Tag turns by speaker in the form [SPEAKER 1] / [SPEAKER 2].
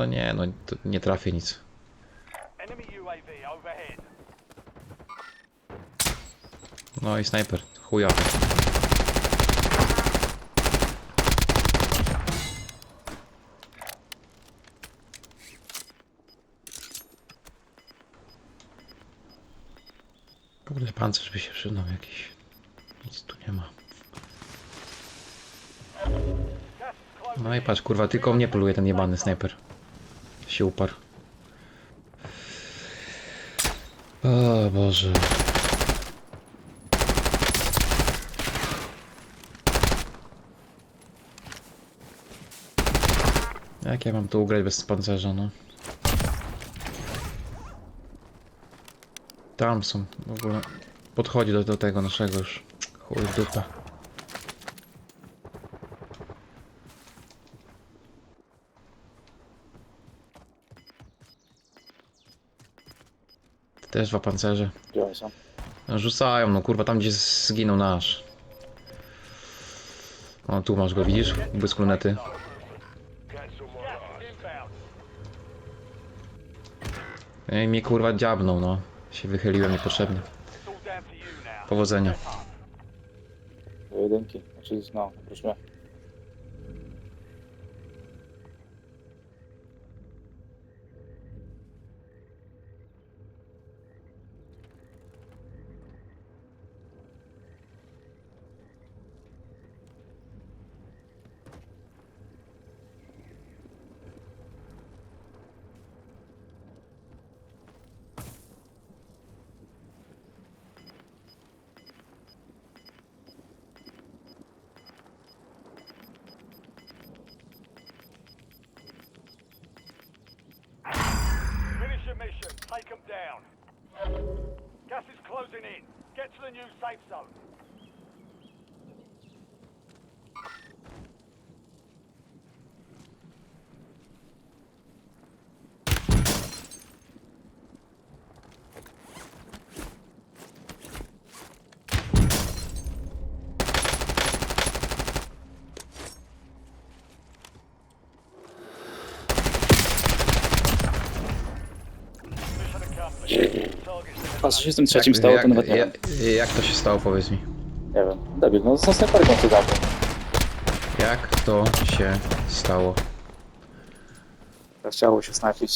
[SPEAKER 1] No nie, no nie trafię nic. No i snajper. Chuja. Kurde, pancerz by się przydał jakiś. Nic tu nie ma. No i patrz, kurwa, tylko mnie poluje ten jebany snajper. Się uparł. O Boże. Jak ja mam tu ugrać bez pancerza, no? Tam są, w ogóle. Podchodzi do, do tego naszego już. Chuj w Też dwa pancerze.
[SPEAKER 2] Gdzie oni są?
[SPEAKER 1] No, Rzucają, no kurwa, tam gdzie zginął nasz. O, tu masz go, widzisz? Błysk lunety.
[SPEAKER 3] Gas is inbound.
[SPEAKER 1] No i mnie kurwa dziabnął, no. Się wychyliłem niepotrzebnie. Powodzenia.
[SPEAKER 2] Jedynki. Znaczy, no, oprócz mnie.
[SPEAKER 3] Down. Gas is closing in. Get to the new safe zone.
[SPEAKER 2] A co się z tym trzecim stało, to nawet nie wiem.
[SPEAKER 1] jak, jak to się stało, powiedz mi.
[SPEAKER 2] Nie wiem. Debil, no są snajperką co zabrał.
[SPEAKER 1] Jak to się stało?
[SPEAKER 2] Chciało się snajpić